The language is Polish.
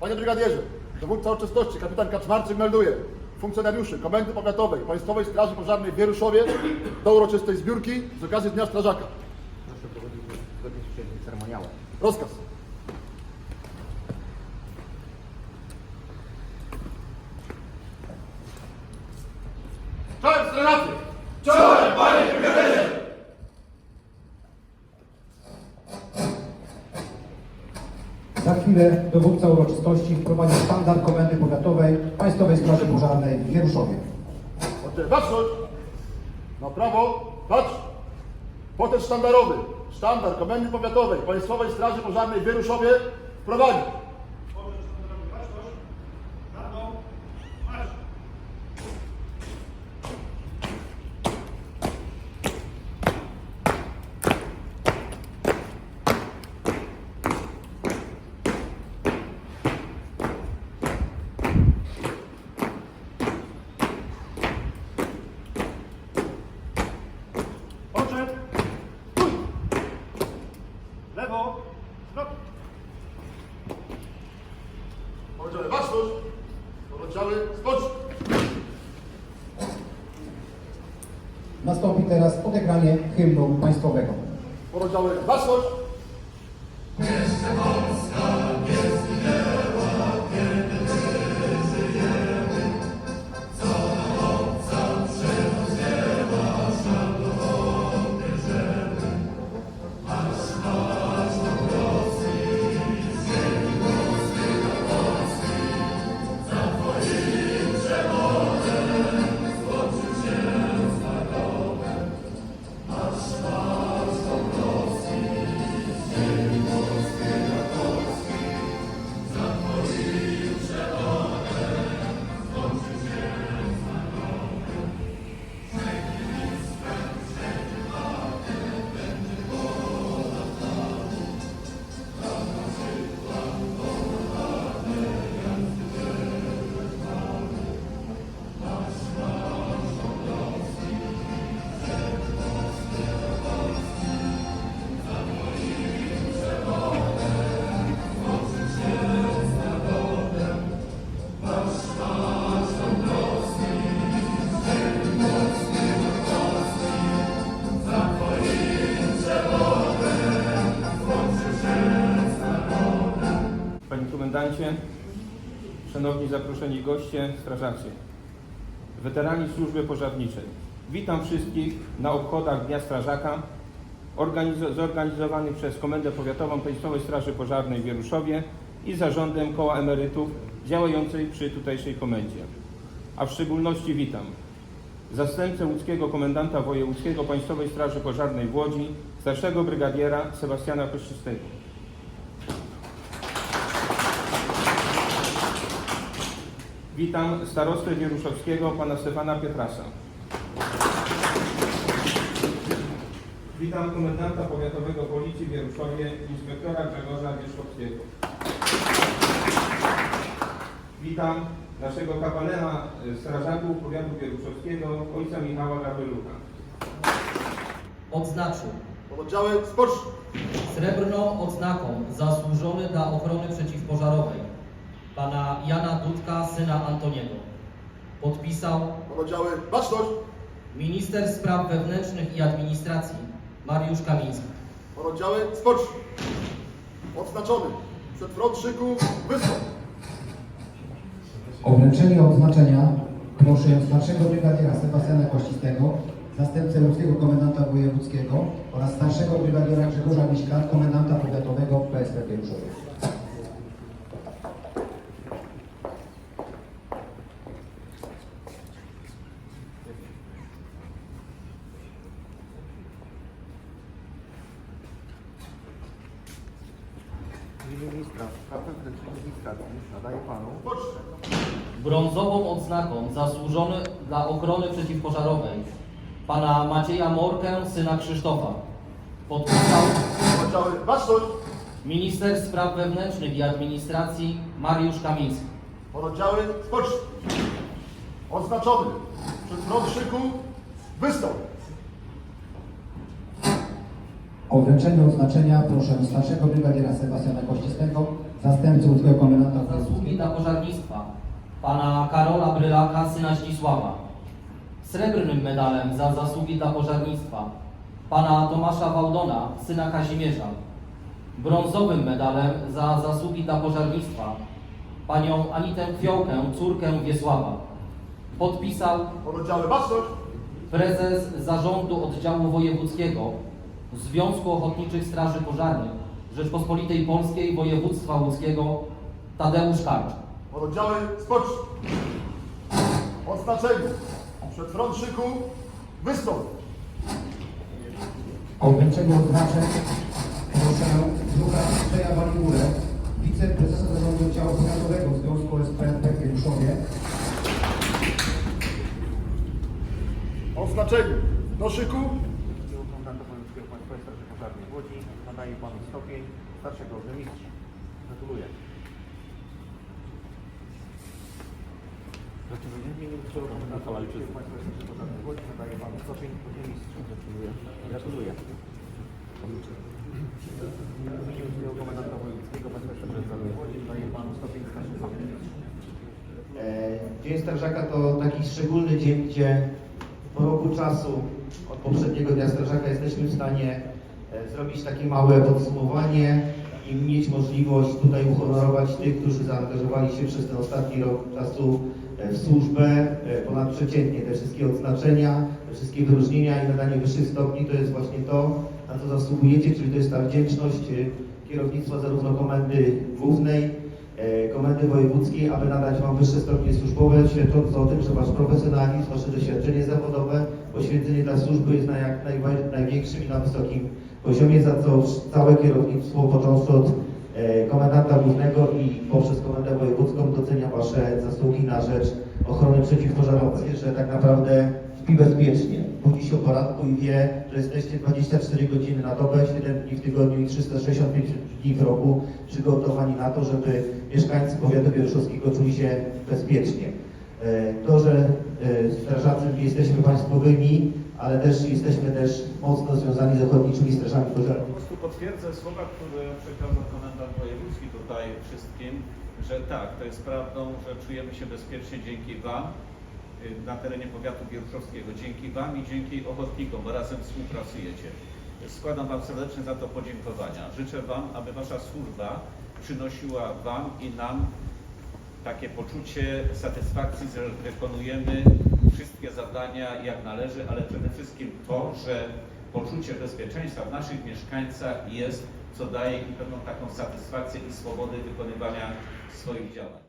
Panie Brygadierze, dowódca uczestności, kapitan Kaczmarczyk melduje funkcjonariuszy Komendy Powiatowej Państwowej Straży Pożarnej w Wieruszowie do uroczystej zbiórki z okazji Dnia Strażaka. Proszę prowadzić zgodnie z ceremoniałem. Rozkaz. Czołem strażacy! Za chwilę dowódca uroczystości wprowadzi sztandar Komendy Powiatowej Państwowej Straży Pożarnej w Wieruszowie. Baczność! Na prawo, patrz! Potem sztandarowy. Sztandar Komendy Powiatowej Państwowej Straży Pożarnej w Wieruszowie prowadzi. Oddziały, baczność! Oddziały, spocznij! Nastąpi teraz odegranie hymnu państwowego. Pododdziały, baczność! Szanowni zaproszeni goście, strażacy, weterani służby pożarniczej. Witam wszystkich na obchodach Dnia Strażaka organizo- zorganizowanych przez Komendę Powiatową Państwowej Straży Pożarnej w Wieruszowie i zarządem Koła Emerytów działającej przy tutejszej komendzie. A w szczególności witam zastępcę łódzkiego komendanta wojewódzkiego Państwowej Straży Pożarnej w Łodzi, starszego brygadiera Sebastiana Kościstego. Witam starostę wieruszowskiego pana Stefana Pietrasa. Witam komendanta powiatowego Policji w Wieruszowie, inspektora Grzegorza Wierzchowskiego. Witam naszego kapelana strażaków powiatu wieruszowskiego, ojca Michała Gabeluka. Odznaczył Pododdziały, spocznij! srebrną odznaką zasłużony dla ochrony przeciwpożarowej pana Jana Dudka, syna Antoniego. Podpisał Pododdziały, baczność! minister spraw wewnętrznych i administracji Mariusz Kamiński. Pododdziały, spocznij! Odznaczony przed front szyku, wysłał! O wręczenie odznaczenia proszę starszego brygadiera Sebastiana Kościstego, zastępcę łódzkiego komendanta wojewódzkiego oraz starszego brygadiera Grzegorza Miśka, komendanta powiatowego PSP w Wieruszowie. Panu! Brązową odznaką zasłużony dla ochrony przeciwpożarowej pana Macieja Morkę, syna Krzysztofa. Podpisał minister spraw wewnętrznych i administracji Mariusz Kamiński. Pododdziały, spocznij! Odznaczony przed front szyku, wystał! O wręczenie odznaczenia proszę starszego brygadiera Sebastiana Kościstego, łódzkiego komendanta Za zasługi dla pożarnictwa pana Karola Brylaka, syna Zdzisława. Srebrnym medalem za zasługi dla pożarnictwa pana Tomasza Wałdona, syna Kazimierza. Brązowym medalem za zasługi dla pożarnictwa panią Anitę Kwiołkę, córkę Wiesława. Podpisał baczność. prezes Zarządu Oddziału Wojewódzkiego Związku Ochotniczych Straży Pożarnych Rzeczpospolitej Polskiej Województwa Łódzkiego Tadeusz Karcz. Pododdziały spocznij. Odznaczeniu. Przed front szyku. Wystąp. o wręczenie odznaczeń proszę druga Andrzeja Waligurę, wiceprezesa zarządu oddziału powiatowego Związku SPNP w Odznaczeniu. Do szyku. Oddziału Komendanta Wojewódzkiego Państwowej Straży Pożarnej w Nadaje Panu stopień starszego. Gratuluję. Gratuluję. W imieniu Panu stopień. Gratuluję. Gratuluję. W imieniu Komendanta Wojewódzkiego Panu stopień starszego Dzień Strażaka to taki szczególny dzień, gdzie po roku czasu od poprzedniego Dnia Strażaka jesteśmy w stanie zrobić takie małe podsumowanie i mieć możliwość tutaj uhonorować tych, którzy zaangażowali się przez ten ostatni rok czasu e, w służbę e, ponadprzeciętnie. Te wszystkie odznaczenia, te wszystkie wyróżnienia i nadanie wyższych stopni to jest właśnie to, na co zasługujecie, czyli to jest ta wdzięczność e, kierownictwa zarówno Komendy Głównej, e, Komendy Wojewódzkiej, aby nadać Wam wyższe stopnie służbowe, świadczące o tym, że Wasz profesjonalizm, Wasze doświadczenie zawodowe, poświęcenie dla służby jest na jak największym i na wysokim poziomie, za co całe kierownictwo, począwszy od e, Komendanta Głównego i poprzez Komendę Wojewódzką docenia Wasze zasługi na rzecz ochrony przeciwpożarowej, że tak naprawdę śpi bezpiecznie, budzi się o poranku i wie, że jesteście 24 godziny na dobę, 7 dni w tygodniu i 365 dni w roku przygotowani na to, żeby mieszkańcy powiatu wieruszowskiego czuli się bezpiecznie. E, To, że e, strażacy jesteśmy państwowymi, ale też jesteśmy też mocno związani z ochotniczymi strażami Po pożarnymi. prostu potwierdzę słowa, które przekazał komendant wojewódzki tutaj wszystkim, że tak, to jest prawdą, że czujemy się bezpiecznie dzięki Wam y, na terenie powiatu wieruszowskiego. Dzięki Wam i dzięki ochotnikom, bo razem współpracujecie. Składam Wam serdecznie za to podziękowania. Życzę Wam, aby Wasza służba przynosiła Wam i nam takie poczucie satysfakcji, że wykonujemy wszystkie zadania jak należy, ale przede wszystkim to, że poczucie bezpieczeństwa w naszych mieszkańcach jest, co daje im pewną taką satysfakcję i swobodę wykonywania swoich działań.